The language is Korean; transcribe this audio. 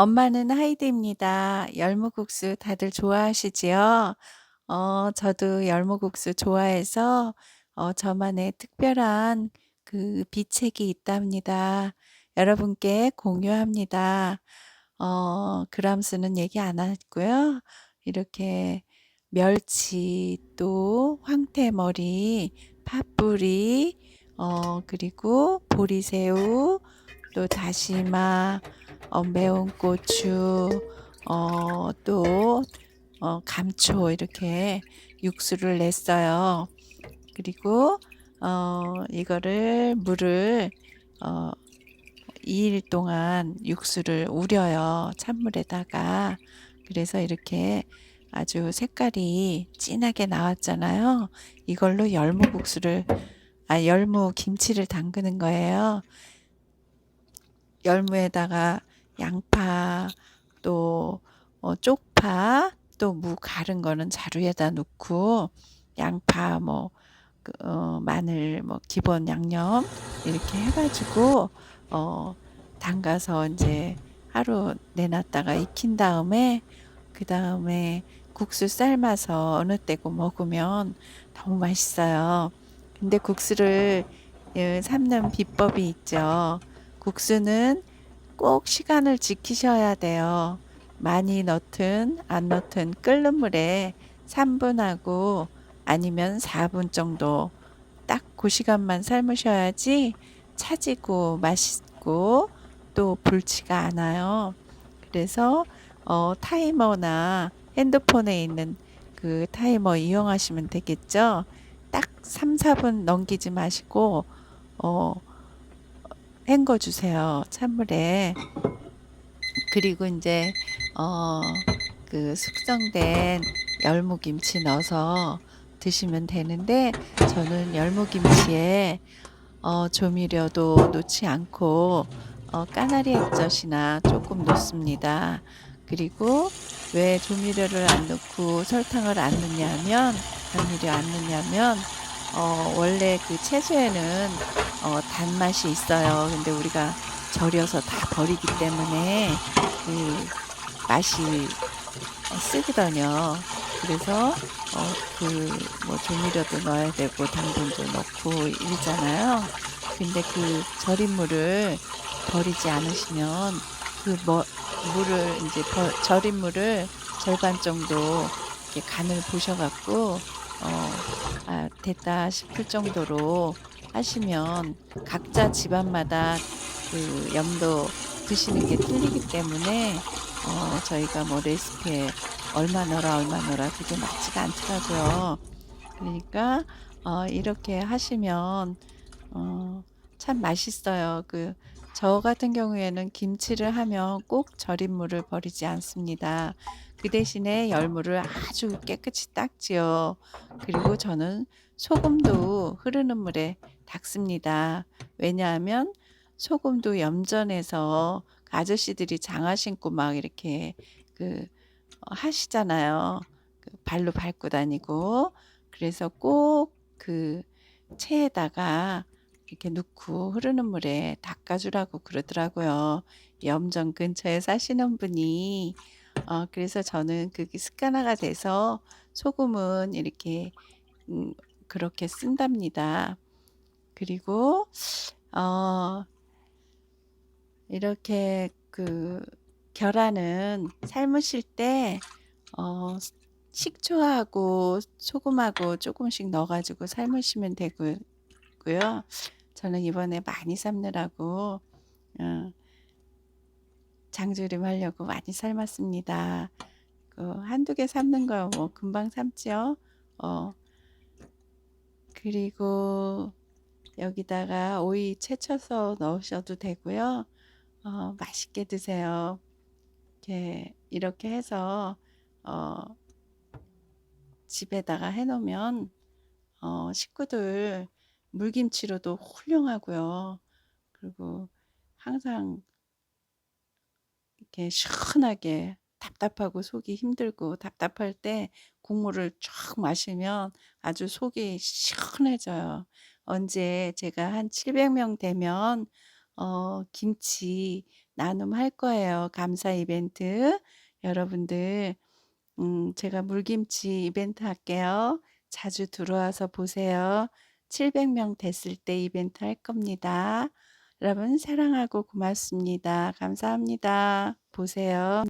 엄마는 하이드입니다. 열무국수 다들 좋아하시지요? 어, 저도 열무국수 좋아해서 어, 저만의 특별한 그 비책이 있답니다. 여러분께 공유합니다. 어, 그람수는 얘기 안 했고요. 이렇게 멸치 또 황태머리, 팥뿌리, 어, 그리고 보리새우, 또 다시마, 어, 매운 고추, 어, 또 어, 감초 이렇게 육수를 냈어요. 그리고 어, 이거를 물을 어, 2일 동안 육수를 우려요. 찬물에다가. 그래서 이렇게 아주 색깔이 진하게 나왔잖아요. 이걸로 열무국수를 아 열무 김치를 담그는 거예요. 열무에다가 양파 또 어, 쪽파 또 무 갈은 거는 자루에다 넣고 양파 뭐 그, 어, 마늘 뭐 기본 양념 이렇게 해가지고 어, 담가서 이제 하루 내놨다가 익힌 다음에 그 다음에 국수 삶아서 어느 때고 먹으면 너무 맛있어요. 근데 국수를 예, 삶는 비법이 있죠. 국수는 꼭 시간을 지키셔야 돼요. 많이 넣든 안 넣든 끓는 물에 3분하고 아니면 4분 정도 딱 그 시간만 삶으셔야지 차지고 맛있고 또 불지가 않아요. 그래서 어, 타이머나 핸드폰에 있는 그 타이머 이용하시면 되겠죠. 딱 3, 4분 넘기지 마시고 어, 헹궈 주세요. 찬물에. 그리고 이제 어, 그 숙성된 열무김치 넣어서 드시면 되는데 저는 열무김치에 어, 조미료도 넣지 않고 어, 까나리 액젓이나 조금 넣습니다. 그리고 왜 조미료를 안 넣고 설탕을 안 넣냐면調안 넣냐면 어, 원래 그 채소에는 어, 단맛이 있어요. 근데 우리가 절여서 다 버리기 때문에 그 맛이 어, 쓰거든요. 그래서 어, 그뭐 조미료도 넣어야 되고 당분도 넣고 이러잖아요. 근데 그 절인 물을 버리지 않으시면 그 뭐, 물을 이제 버, 절인 물을 절반 정도 이렇게 간을 보셔갖고 어, 아, 됐다 싶을 정도로 하시면 각자 집안마다 그 염도 드시는 게 틀리기 때문에 어, 저희가 뭐 레시피에 얼마 넣어라 얼마 넣어라 그게 맞지가 않더라고요. 그러니까 어, 이렇게 하시면 어, 참 맛있어요. 그 저 같은 경우에는 김치를 하면 꼭 절인 물을 버리지 않습니다. 그 대신에 열무를 아주 깨끗이 닦지요. 그리고 저는 소금도 흐르는 물에 닦습니다. 왜냐하면 소금도 염전해서 아저씨들이 장화 신고 막 이렇게 그 어, 하시잖아요. 그 발로 밟고 다니고 그래서 꼭 그 체에다가 이렇게 넣고 흐르는 물에 닦아주라고 그러더라고요. 염전 근처에 사시는 분이 어, 그래서 저는 그게 습관화가 돼서 소금은 이렇게 음, 그렇게 쓴답니다. 그리고 어, 이렇게 그 계란은 삶으실 때 어, 식초하고 소금하고 조금씩 넣어가지고 삶으시면 되고요. 저는 이번에 많이 삶느라고 어, 장조림 하려고 많이 삶았습니다. 그 한두 개 삶는 거 뭐 금방 삶죠. 어, 그리고 여기다가 오이 채쳐서 넣으셔도 되고요. 어, 맛있게 드세요. 이렇게, 이렇게 해서 어, 집에다가 해놓으면 어, 식구들 물김치로도 훌륭하고요. 그리고 항상 이렇게 시원하게 답답하고 속이 힘들고 답답할 때 국물을 쫙 마시면 아주 속이 시원해져요. 언제 제가 한 700명 되면 어, 김치 나눔할 거예요. 감사 이벤트. 여러분들 음 제가 물김치 이벤트 할게요. 자주 들어와서 보세요. 700명 됐을 때 이벤트 할 겁니다. 여러분 사랑하고 고맙습니다. 감사합니다. 보세요.